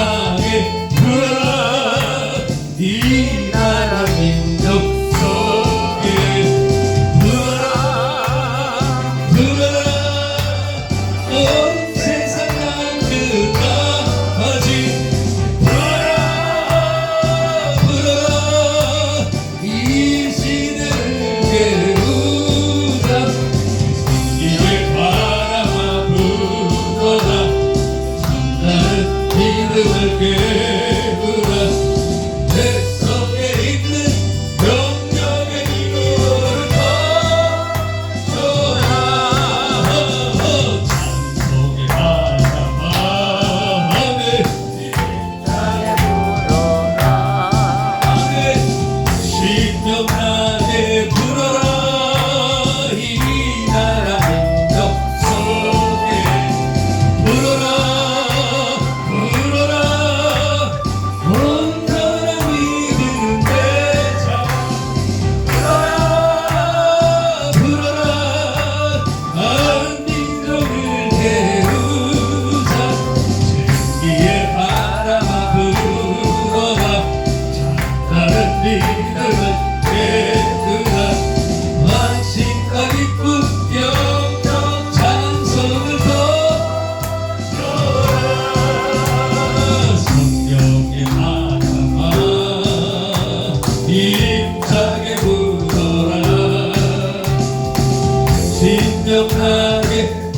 love. do. 이름은 베드라 안심과 기쁨 영적 찬송을 더라 성령의 바람아 임차게 불어라. 신명나게